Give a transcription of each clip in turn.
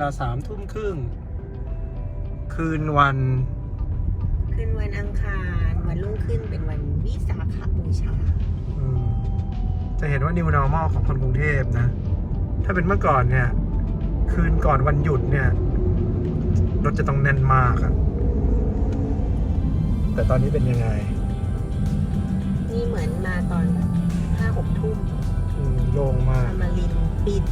ลาสามทุ่มครึ่ง คืนวัน คืนวันอังคารวันรุ่งขึ้นเป็นวันวิสาขบูชา อืมจะเห็นว่า new normal ของคนกรุงเทพนะ ถ้าเป็นเมื่อก่อนเนี่ย คืนก่อนวันหยุดเนี่ย รถจะต้องแน่นมากอะแต่ตอนนี้เป็นยังไงนี่เหมือนมาตอนห้าหกทุ่มอืมโล่งมากอมารินทร์ปิด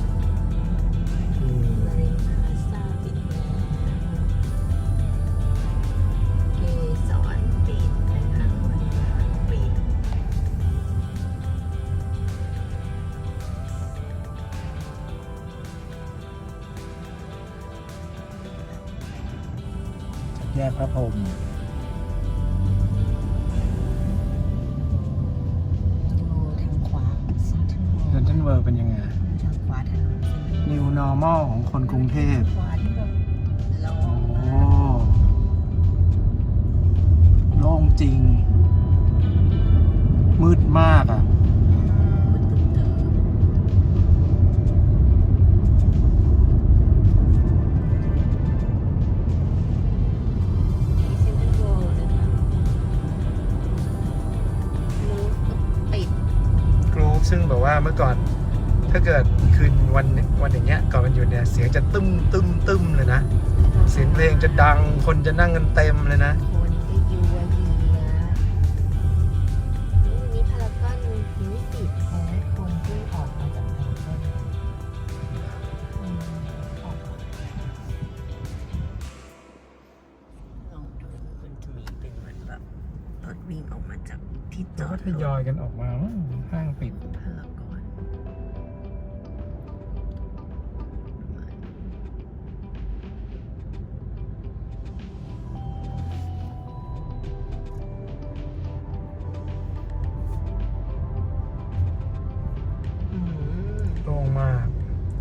normal ของคนกรุงเทพขวาที่แบบโล่โอ้งมากโล่งจริง มืดมากอะมืดตึ๊บตึ๊บที่เซ็นทรัลเวิลด์นะคะลูฟก็ปิดกรูฟซึ่งแบบว่าเมื่อก่อนถ้าเกิดคืน วันวันอย่างเงี้ยก่อนวันหยุดเนี่ยเสียงจะตึ้มตึ้มตึ้มเลยนะ เสียงเพลงจะดังคนจะนั่งกันเต็มเลยนะคนก็ยัวเยียนี่วันนี้พารากอนมีปิดแพ้คนที่ออกมาจากพารากอนอืมออกมาลองดูมันจะมีเป็นเหมือนแบบรถวิ่งออกมาจากที่จแล้วอก็ดทยอยกันออกมา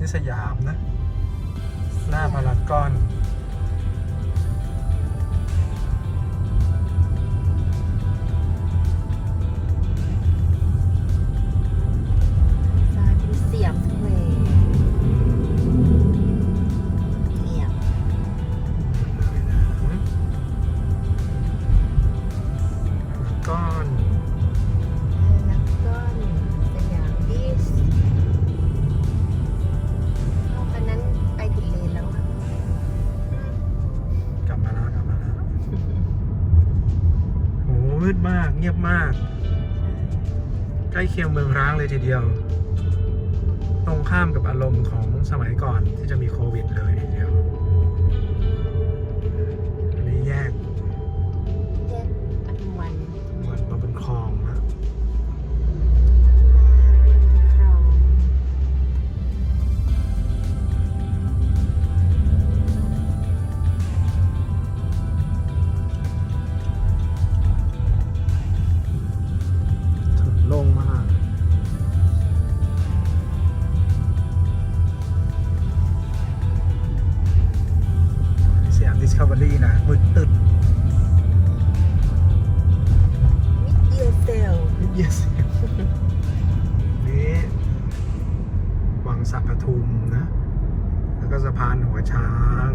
นี่สยามนะ หน้าพารากอน งียบมาก ใกล้เคียงเมืองร้างเลยทีเดียว ตรงข้ามกับอารมณ์ของสมัยก่อนที่จะมีโควิดเลย สยามดิสคัฟเวอรี่นะมืดตึ๊ดมิดเดียเซลนิดเดียวเสียงนี่วังสัปทุมนะ แล้วก็สะพานหัวช้าง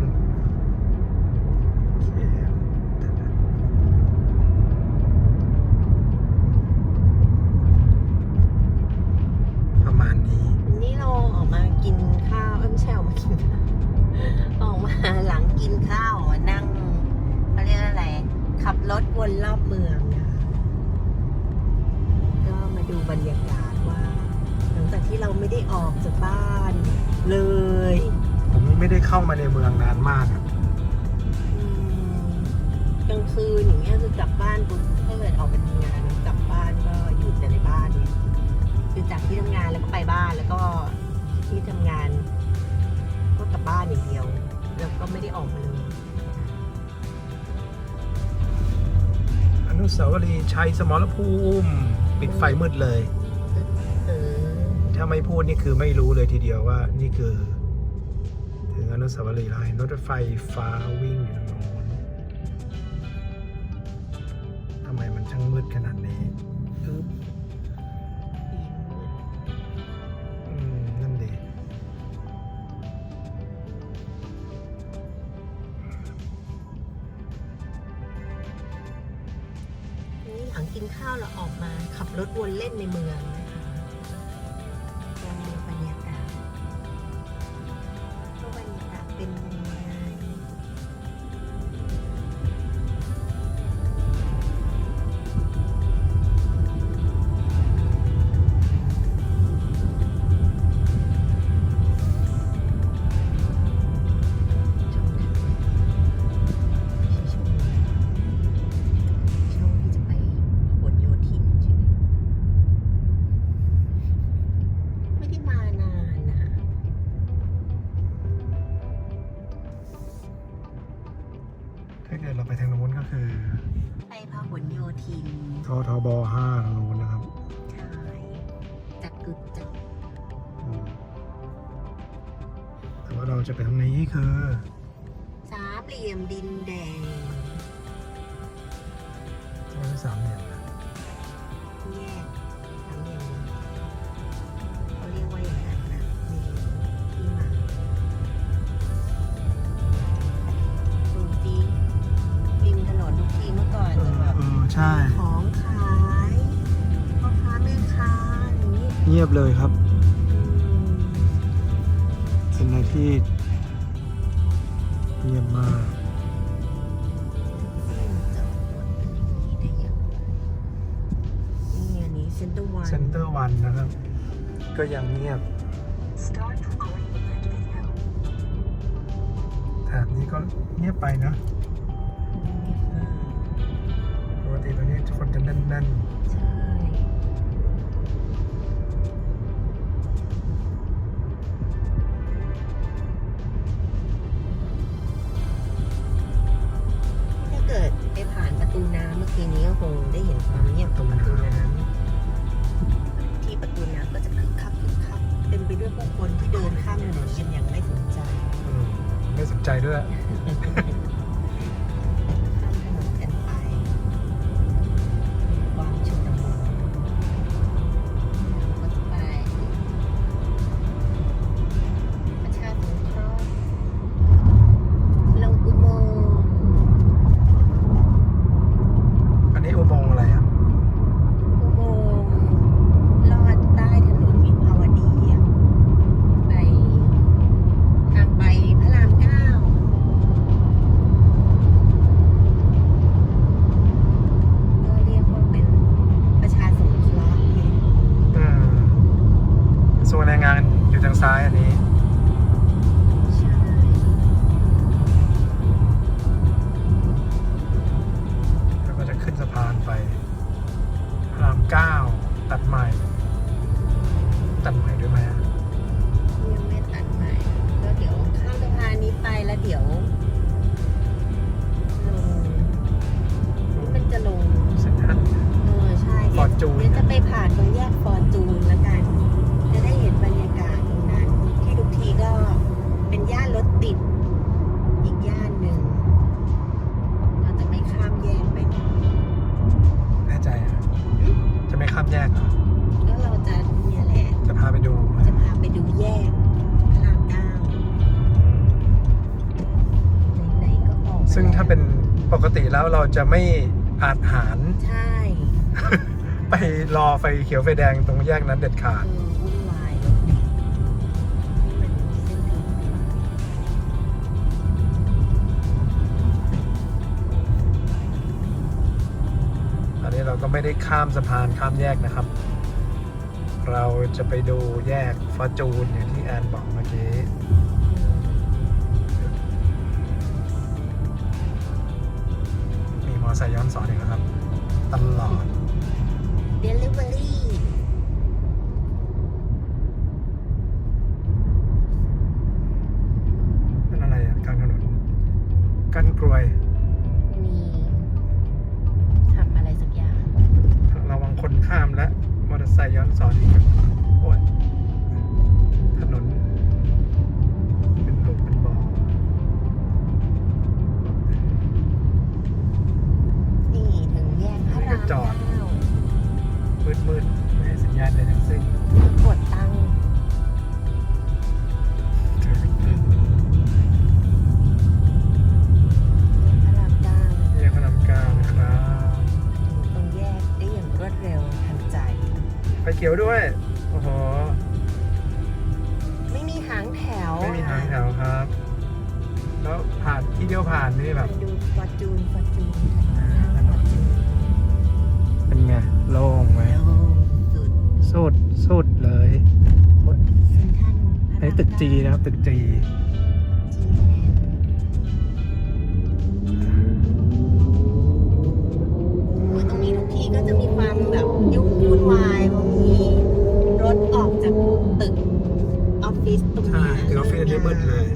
ขับรถวนรอบเมืองนะคะก็มาดูบรรยากาศว่า หลังจากที่เราไม่ได้ออกจากบ้านเลย ผมไม่ได้เข้ามาในเมืองนานมากอะอืมกลางคืนอย่างเงี้ยคือกลับบ้านปุ๊บถ้าเกิดออกไปทำงานกลับบ้านก็อยู่แต่ในบ้านเนี่ยคือจากที่ทำงานแล้วก็ไปบ้านแล้วก็ที่ทำงาน ก็กลับบ้านอย่างเดียว แล้วก็ไม่ได้ออกมาเลย สาวรีย์ชัยสมรภูมิ ปิดไฟมืดเลย ถ้าไม่พูดนี่คือไม่รู้เลยทีเดียวว่า นี่คือ ถึงอนุสาวรีย์แล้วเห็นรถไฟฟ้าวิ่งอยู่ ผังกินข้าวเราออกมาขับรถวนเล่นในเมือง คือ สามเหลี่ยมดินแดงทางที่สามเหลี่ยมนะแยกสามเหลี่ยมเขาเรียกว่าอย่างนั้นนะมีที่มาดูดีริมถนนทุกทีเมื่อก่อนเอจะอแบบเออใช่ ของขายพ่อค้าแม่ค้าอย่างนี้ เงียบเลยครับ ซ็นเตอร์วันเซ็นเตอร์วันนะครับ ก็ยังเงียบ Start recording the video แถบนี้ก็เงียบไปนะเงียบมากปกติตรงนี้คนจะแน่นใช่ถ้าเกิดไปผ่านประตูน้ำเมื่อกี้นี้ก็คงได้เห็นความเงียบของประตูน้ำ ใจด้วย ตัด ซึ่งถ้าเป็นปกติแล้วเราจะไม่อาจหาร ใช่ไปรอไฟเขียวไฟแดงตรงแยกนั้นเด็ดขาเอดอวุ่นวายรถติดเป็นเส้นทางวุ่นวายอันนี้เราก็ไม่ได้ข้ามสะพานข้ามแยกนะครับ เราจะไปดูแยกฟอร์จูนอย่างที่แอนบอกเมื่ อไซค์ย้อนสอนอีกแล้วครับ ตลอดเานที่เดียวผ่านนี่แบบ ไปดูฟอร์จูนฟอร์จูนฟอร์จูนเป็นไง โล่งไหมแล้วสุดสุดสุดเลยเซ็นทรัลพระรามไอ้ตึกจีนะครับตึกจี จีแลนด์โอ้ยตรงนี้ทุกที่ก็จะมีความแบบยุ่งวุ่นวายเพราะมีรถออกจากตึกออฟฟิศตรงใช่เนี้ยคือออฟฟิศอันนี้มืดเลย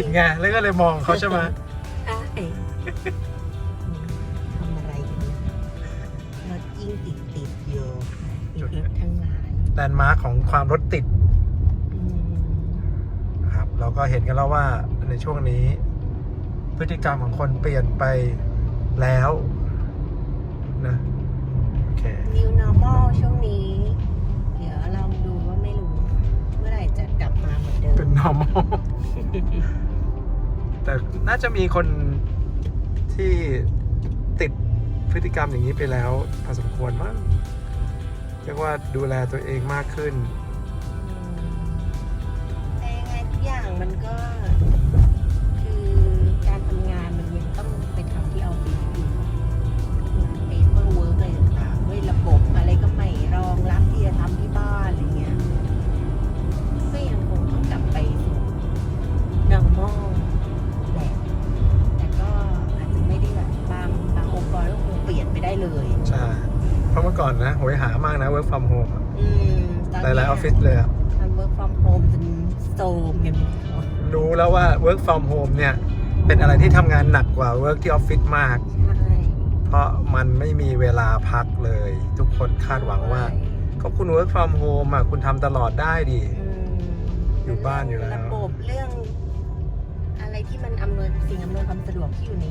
ติดไงแล้วก็เลยมองเขาใช่ไหมใช่ทำอะไรกันเนี่ยรถยิ่งติดติดๆอยู่อีกทั้งหลายแลนด์มาร์คของความรถติดอืมนะครับ เราก็เห็นกันแล้วว่าในช่วงนี้ พฤติกรรมของคนเปลี่ยนไปแล้วนะโอเค New normal ช่วงนี้ เดี๋ยวลองดูว่าไม่รู้ เมื่อไหร่จะกลับมาเหมือนเดิม เป็น normal แต่น่าจะมีคนที่ติดพฤติกรรมอย่างนี้ไปแล้วพอสมควรมั้งเรียกว่าดูแลตัวเองมากขึ้น แต่ยังไงทุกอย่างมันก็ คือการทำงานมันยังต้องไปทำที่ออฟฟิศอยู่งานเปเปอร์เวิร์กอะไรต่างๆด้วยระบบอะไรก็ไม่รองรับที่จะทำที่บ้านอะไรเงี้ย เปลี่ยนไปได้เลยใช่เพราะเมื่อก่อนนะโหยหามากนะ work from home อะอืมตอนหเนี้ลายๆออฟฟิศเลยอะทำ work from home จนโซมกันไปหมดรู้แล้วว่า work from home เนี่ย เป็นอะไรที่ทำงานหนักกว่า work ที่ออฟฟิศมาก ใช่เพราะมันไม่มีเวลาพักเลย ทุกคนคาดหวังว่า ก็คุณ work from home อะคุณทำตลอดได้ดิ อืมอยู่บ้านอยู่แล้ว ระบบเรื่อง อะไรที่มันอำนวยสิ่งอำนวยความสะดวกที่อยู่ใน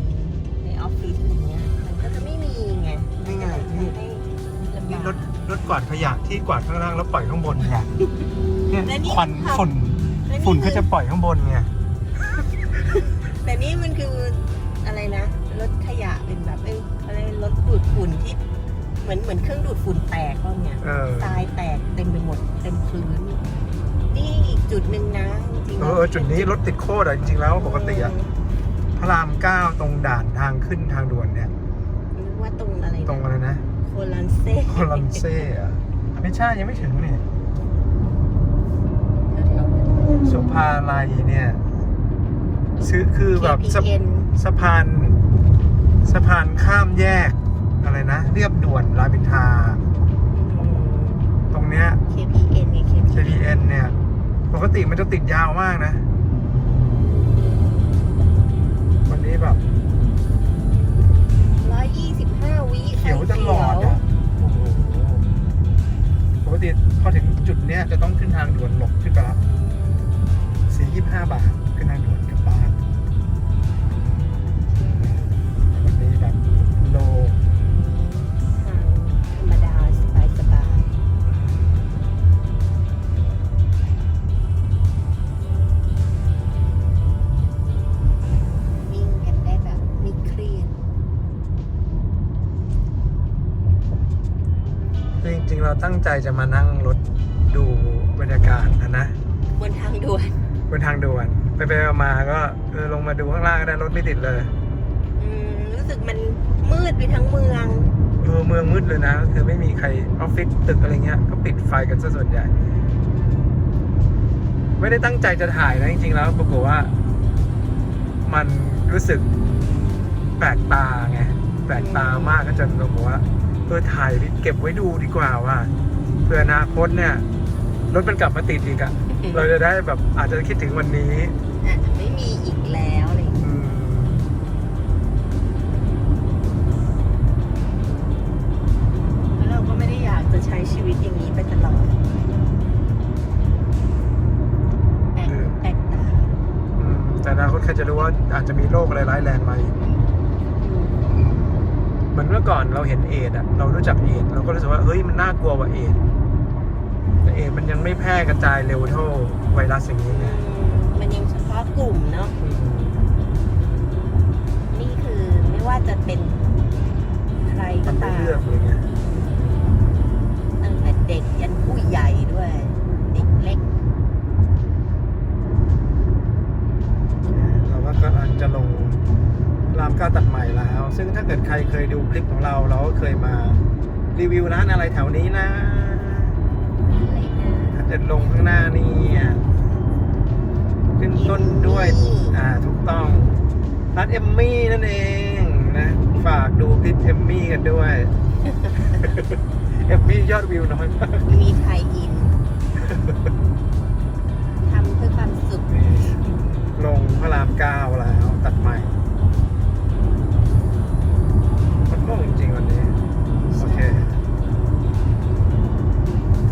ในออฟฟิศอย่างเงี้ย มันก็จะไม่มีไงนี่ไงมันก็เลยทำให้ลำนี่บากรถรถกวาดขยะที่กวาดข้างล่างแล้วปล่อยข้างบนเนี่ยเนี่ยและนี่ควันขับฝุ่นและฝุ่นคืก็จะปล่อยข้างบนไงแต่นี่มันคืออะไรนะ รถขยะเป็นแบบเอ้ยอะไรรถดูดฝุ่นที่ เหมือนเหมือนเครื่องดูดฝุ่นแตกว่าเนี่ย เออ ทรายแตกเต็มไปหมดเต็มพื้น นี่อีกจุดหนึ่งนะจริงๆเออจุดนี้รถติดโคตรอะจริงๆแล้วปกติอะพระรามเก้าตรงด่านทางขึ้นทางด่วนเนี่ยนึกว่า ตรงอะไรนะตรงอะไรนะ โคลันเซ่โคลันเซ่อะไม่ใช่ยังไม่ถึงนี่แถวๆนั้นสุภาลัยเนี่ยซื้อคือแบบสะ KPN สะพานสะพานข้ามแยกอะไรนะ เรียบด่วนรามอินทราอืมตรงเนี้ย KPN ไง KPN KPN เนี่ย ปกติมันจะติดยาวมากนะ วันนี้แบบร้อยยี่สิบ ห้าวิเขียวตลอดอะโอ้โหปกติพอถึงจุดเนี้ยจะต้องขึ้นทางด่วนหลบขึ้นไปแล้วเสียยี่ห้าบาทขึ้นทางด่วนกลับบ้านวัน เราตั้งใจจะมานั่งรถดูบรรยากาศนะนะบนทางด่วนบนทางด่วน ไปไปๆมาๆก็เออลงมาดูข้างล่างก็ได้รถไม่ติดเลย อืมรู้สึกมันมืดไปทั้งเมืองเออเมืองมืดเลยนะคือไม่มีใครออฟฟิศตึกอะไรเงี้ยก็ปิดไฟกันซะส่วนใหญ่ ไม่ได้ตั้งใจจะถ่ายนะจริงๆแล้วปรากฏว่า มันรู้สึกแปลกตาไงแปลกตามากก็จนเราบอกว่า เออถ่ายเก็บไว้ดูดีกว่าว่าเพื่ออนาคตเนี่ยรถมันกลับมาติดอีกอะเราจะได้แบบอาจจะคิดถึงวันนี้อาจจะไม่มีอีกแล้วอะไรอย่างเงี้ยอืมแล้วเราก็ไม่ได้อยากจะใช้ชีวิตอย่างนี้ไปตลอดแปลกแปลกตาอืมแต่อนาคตใครจะรู้ว่าอาจจะมีโรคอะไรร้ายแรงมาอีกเห มือนเมื่อก่อนเราเห็นเอดอะเรารู้จักเอดเราก็รู้สึกว่าเฮ้ยมันน่ากลัวกว่าเอดแต่เอดมันยังไม่แพร่กระจายเร็วเท่าไวรัสอย่างนี้ไง เอมมี่นั่นเองนะ ฝากดูคลิปเอมมี่กันด้วย เอมมี่ยอดวิวน้อยมากมีไทยอินทำเพื่อความสุขลงพระรามเก้าแล้ว ตัดใหม่ มันโม่งจริงวันนี้ โอเค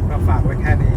ก็ฝากไว้แค่นี้